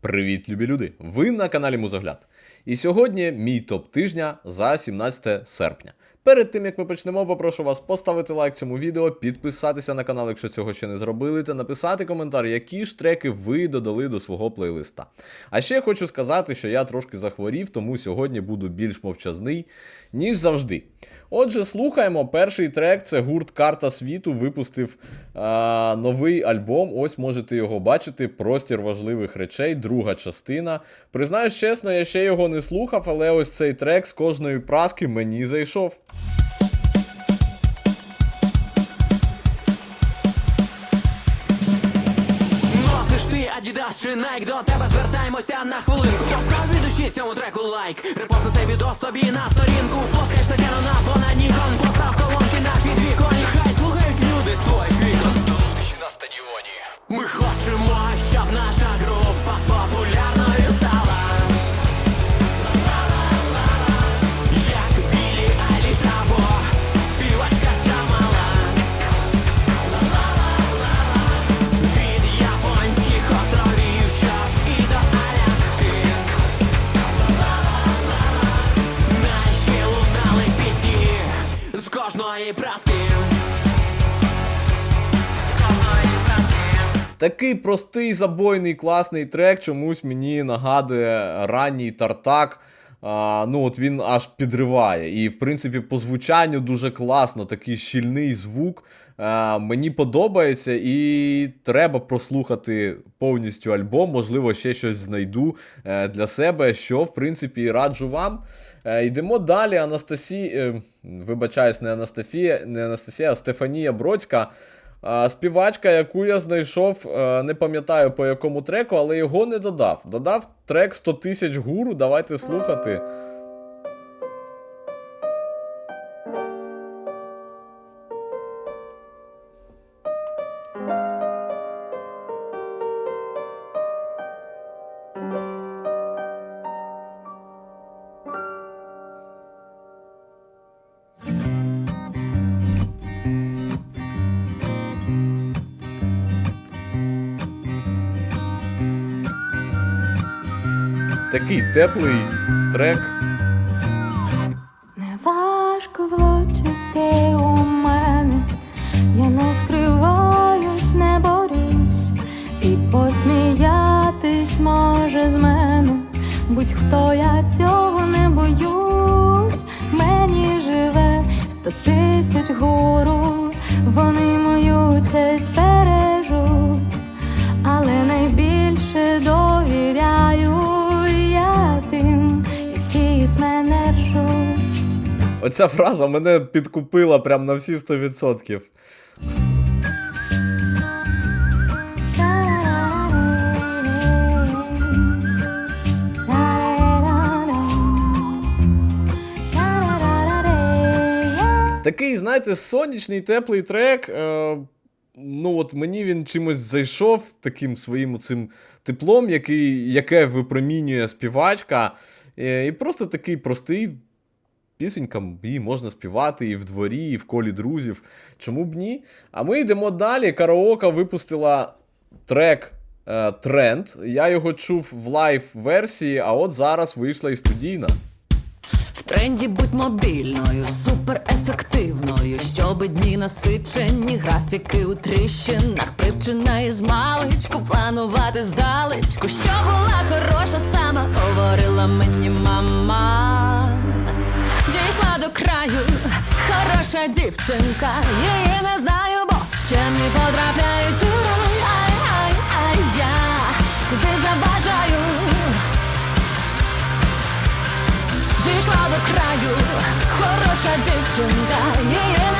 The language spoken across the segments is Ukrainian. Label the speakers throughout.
Speaker 1: Привіт, любі люди! Ви на каналі Музогляд. І сьогодні мій топ тижня за 17 серпня. Перед тим як ми почнемо, попрошу вас поставити лайк цьому відео, підписатися на канал, якщо цього ще не зробили, та написати коментар, які ж треки ви додали до свого плейлиста. А ще хочу сказати, що я трошки захворів, тому сьогодні буду більш мовчазний, ніж завжди. Отже, слухаємо. Перший трек це гурт Карта світу випустив а, новий альбом. Ось можете його бачити. Простір важливих речей, друга частина. Признаюсь чесно, я ще його не слухав, але ось цей трек з кожної праски мені зайшов.
Speaker 2: Adidas чи до тебе звертаємося на хвилинку. Постав від душі цьому треку лайк. Репостни цей відео собі на сторінку. Фоткаєш на Canon або на Nikon. Постав колонки на підвіконі. Хай слухають люди з твоїх вікон. До зустрічі на стадіоні. Ми хочемо, щоб наша
Speaker 1: Такий простий, забойний, класний трек чомусь мені нагадує ранній тартак. А, ну от Він аж підриває. І, в принципі, по звучанню дуже класно, такий щільний звук. А, мені подобається, і треба прослухати повністю альбом. Можливо, ще щось знайду е, для себе, що, в принципі, і раджу вам. Е, йдемо далі. Анастасія, е, вибачаюсь, не Анастасія, не Анастасія, а Стефанія Бродська. Співачка, яку я знайшов, е, не пам'ятаю по якому треку, але його не додав. Додав трек 100 тисяч гуру. Давайте слухати. Такий теплий трек.
Speaker 3: Не важко влучити у мене, я не скриваюсь, не борюсь, і посміятись може з мене. Будь-хто я цього не боюсь, мені живе сто тисяч гуру, вони мою честь
Speaker 1: Оця фраза мене підкупила прям на всі 100%. Такий, знаєте, сонячний теплий трек. Е, ну от мені він чимось зайшов таким своїм цим теплом, який, яке випромінює співачка. Е, і просто такий простий. Пісенька її можна співати і в дворі, і в колі друзів. Чому б ні? А ми йдемо далі. Караока випустила трек е, Тренд. Я його чув в лайв-версії, а от зараз вийшла і студійна.
Speaker 4: В тренді будь мобільною, суперефективною, щоби дні насичені, графіки у тріщинах, привчена із маличку, планувати здалечку, що була хороша сама, говорила мені мама. До краю, хороша дівчинка, її не знаю, бо чемні потрапляють у рай, ай, ай, ай, я куди забажаю. Дійшла до краю, хороша дівчинка, її не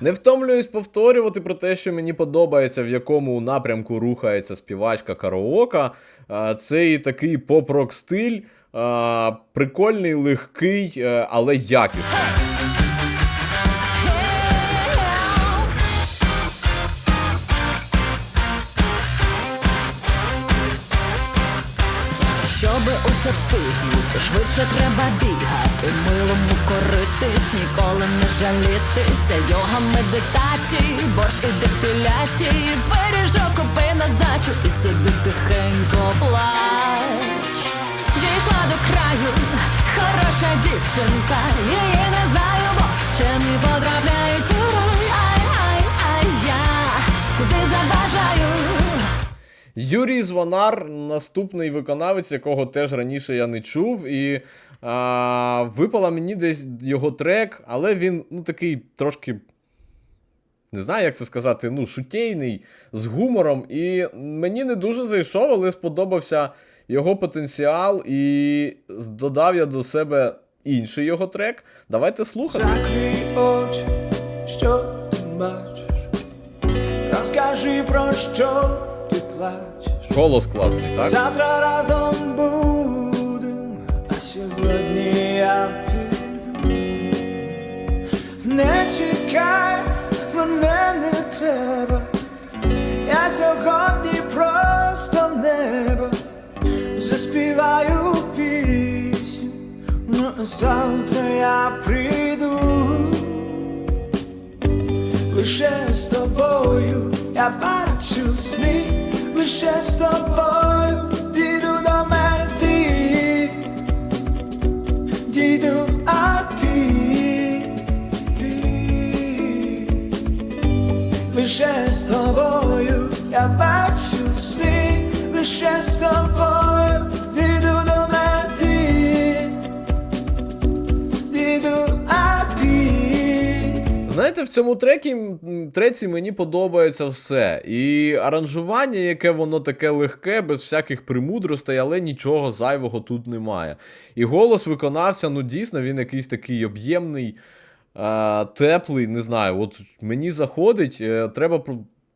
Speaker 1: Не втомлююсь повторювати про те, що мені подобається, в якому напрямку рухається співачка караока. Цей такий поп-рок стиль, прикольний, легкий, е, але якісний.
Speaker 4: Усе встигнути, швидше треба бігати, милому коритись, ніколи не жалітися. Йога, медитації, борщ і депіляції, Двері купи на здачу і сиди тихенько плач. Дійшла до краю, хороша дівчинка, її не знаю, бо ще не потрапляють
Speaker 1: Юрій Звонар, наступний виконавець, якого теж раніше я не чув. І а, випала мені десь його трек, але він ну, такий трошки. Не знаю, як це сказати, ну, шутєйний, з гумором. І мені не дуже зайшов, але сподобався його потенціал, і додав я до себе інший його трек. Давайте слухати.
Speaker 5: Закрий очі, що ти бачиш. Розкажи про що ти плачеш.
Speaker 1: Голос класний, так?
Speaker 5: Завтра разом будем, а сьогодні я піду. Не чекай, мене не треба. Я сьогодні просто небо. Заспіваю пісню, завтра я прийду. Лише з тобою я бачу сни, лише з тобою. Дійду до мети, дійду, а ти, ти, лише з тобою я бачу сни, лише з тобою
Speaker 1: цьому трекі, треці мені подобається все. І аранжування, яке воно таке легке, без всяких примудростей, але нічого зайвого тут немає. І голос виконався, ну дійсно, він якийсь такий об'ємний, теплий, не знаю. От мені заходить, е, треба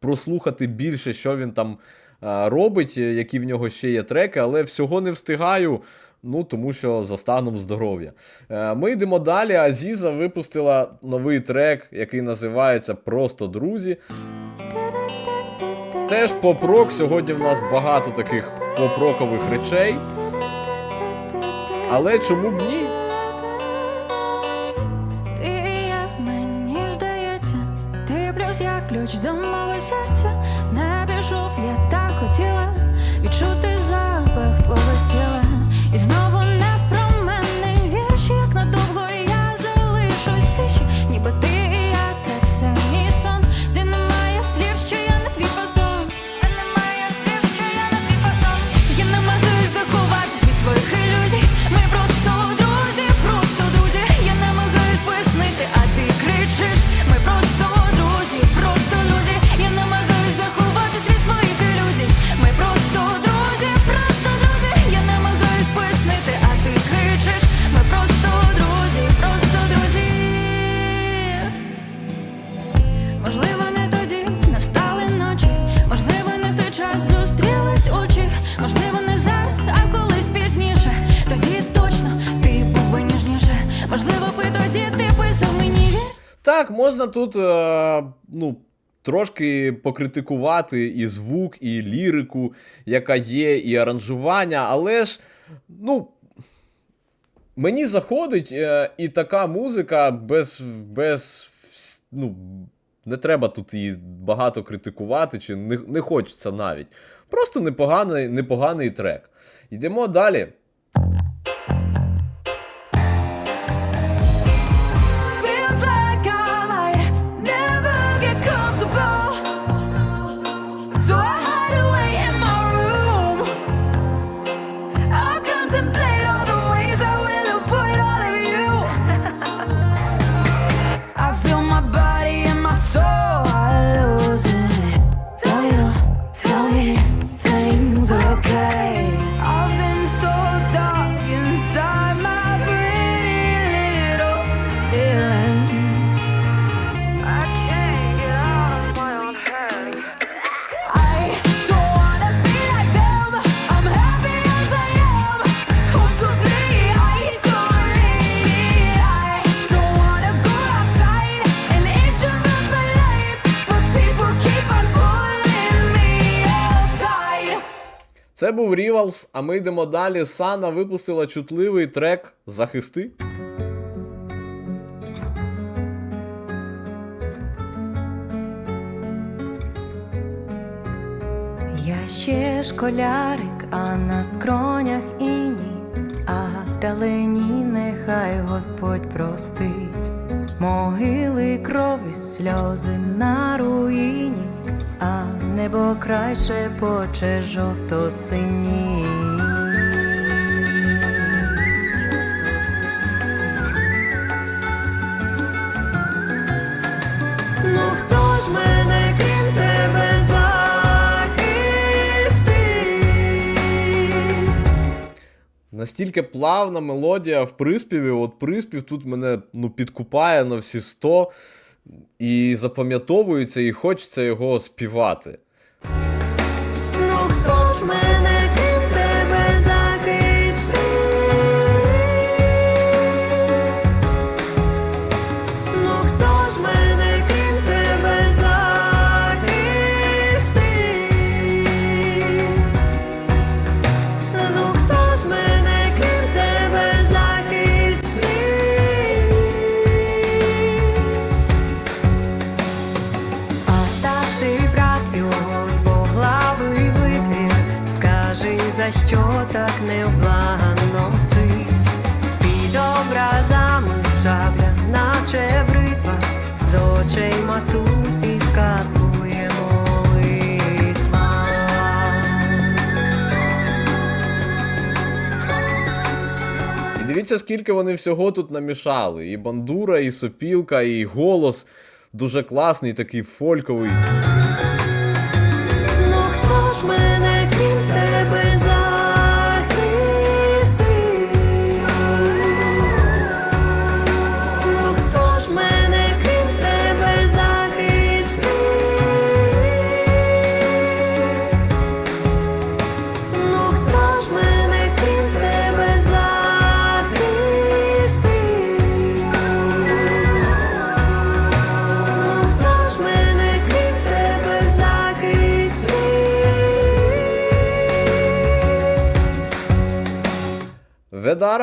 Speaker 1: прослухати більше, що він там робить, е, які в нього ще є треки, але всього не встигаю. Ну, тому що за станом здоров'я. Е, Ми йдемо далі. Азіза випустила новий трек, який називається Просто друзі. Теж поп-рок. Сьогодні в нас багато таких поп-рокових речей. Але чому б ні?
Speaker 3: Так,
Speaker 1: можна тут, е, ну. Трошки покритикувати і звук, і лірику, яка є, і аранжування, але ж, ну, мені заходить е, і така музика без, без ну, не треба тут її багато критикувати, чи не, не хочеться навіть. Просто непоганий, непоганий трек. Йдемо далі.
Speaker 4: Це був Rivals, а ми йдемо далі. Сана випустила чутливий трек Захисти.
Speaker 6: Я ще школярик, а на скронях іні, а вдалині нехай Господь простить, могили крові, сльози на руїні, а небо край шепоче жовто сині. Ну хто ж мене крім тебе захистить?
Speaker 4: Настільки плавна мелодія в приспіві, от приспів тут мене ну, підкупає на всі 100 і запам'ятовується, і хочеться його співати.
Speaker 6: Наче бритва, з очей матусі скарбує молитва.
Speaker 4: І дивіться, скільки вони всього тут намішали. І бандура, і сопілка, і голос дуже класний, такий фольковий.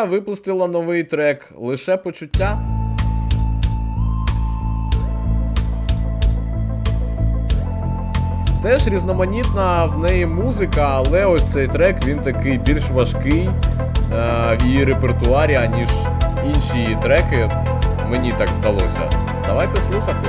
Speaker 4: Ведара випустила новий трек Лише почуття. Теж різноманітна в неї музика, але ось цей трек він такий більш важкий е, в її репертуарі, аніж інші треки. Мені так здалося. Давайте слухати.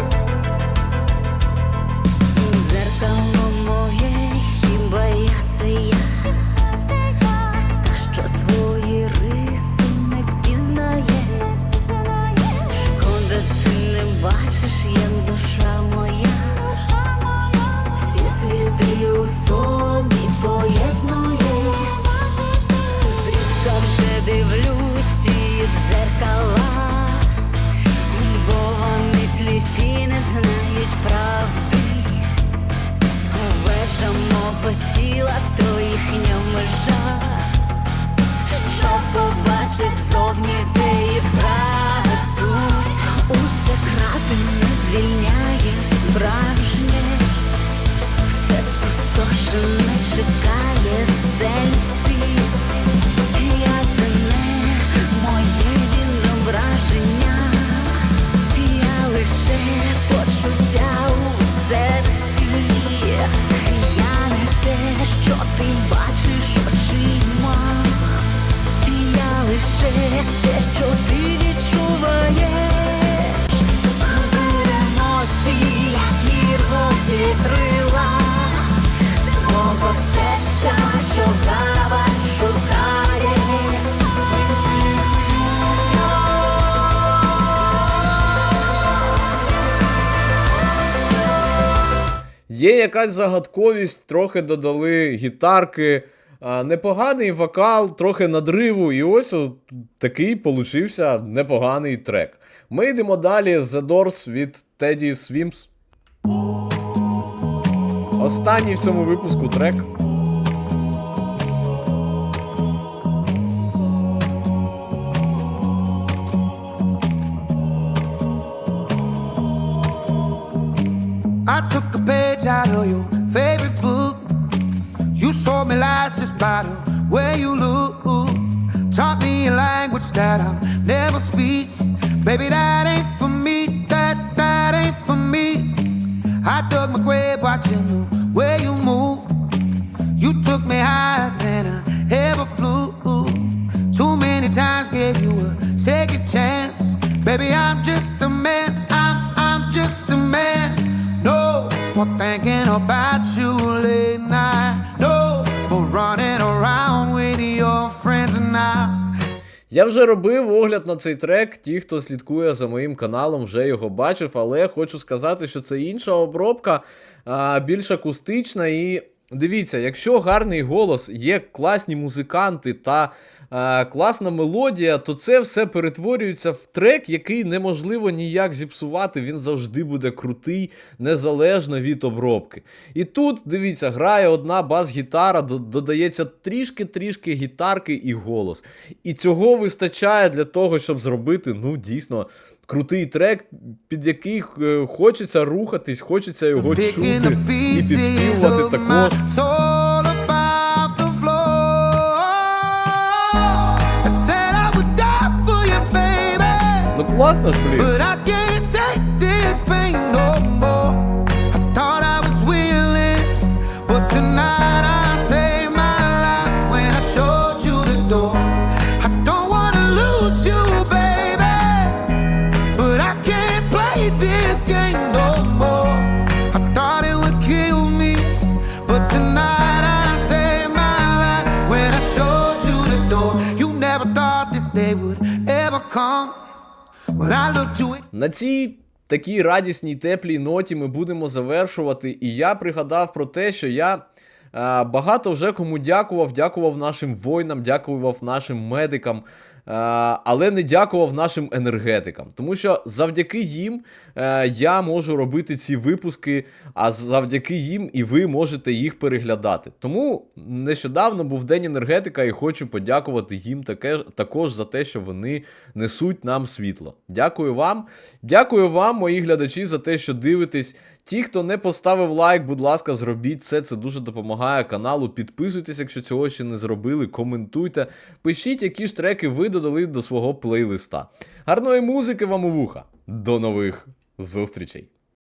Speaker 4: Є якась загадковість, трохи додали гітарки, непоганий вокал, трохи надриву, і ось такий получився непоганий трек. Ми йдемо далі The Doors від Teddy Swims. Останній в цьому випуску трек.
Speaker 7: I took a page out of your favorite book. You saw me lies just by the way you look. Taught me a language that I'll never speak. Baby, that ain't for me. That that ain't for me. I dug my grave watching the way you move. You took me higher than I ever flew. Too many times gave you a second chance. Baby, I'm
Speaker 1: Я вже робив огляд на цей трек. Ті, хто слідкує за моїм каналом, вже його бачив, але хочу сказати, що це інша обробка, більш акустична. І дивіться, якщо гарний голос, є класні музиканти та а, класна мелодія, то це все перетворюється в трек, який неможливо ніяк зіпсувати. Він завжди буде крутий, незалежно від обробки. І тут, дивіться, грає одна бас-гітара, додається трішки-трішки гітарки і голос. І цього вистачає для того, щоб зробити, ну, дійсно. Крутий трек, під який е, хочеться рухатись, хочеться його чути і підспівувати також. Ну класно ж, На цій такій радісній теплій ноті ми будемо завершувати. І я пригадав про те, що я. е, Багато вже кому дякував, дякував нашим воїнам, дякував нашим медикам, але не дякував нашим енергетикам. Тому що завдяки їм е, я можу робити ці випуски, а завдяки їм і ви можете їх переглядати. Тому нещодавно був День енергетика і хочу подякувати їм таке, також за те, що вони несуть нам світло. Дякую вам. Дякую вам, мої глядачі, за те, що дивитесь. Ті, хто не поставив лайк, будь ласка, зробіть це. Це дуже допомагає каналу. Підписуйтесь, якщо цього ще не зробили. Коментуйте. Пишіть, які ж треки ви додали до свого плейлиста. Гарної музики вам у вуха. До нових зустрічей!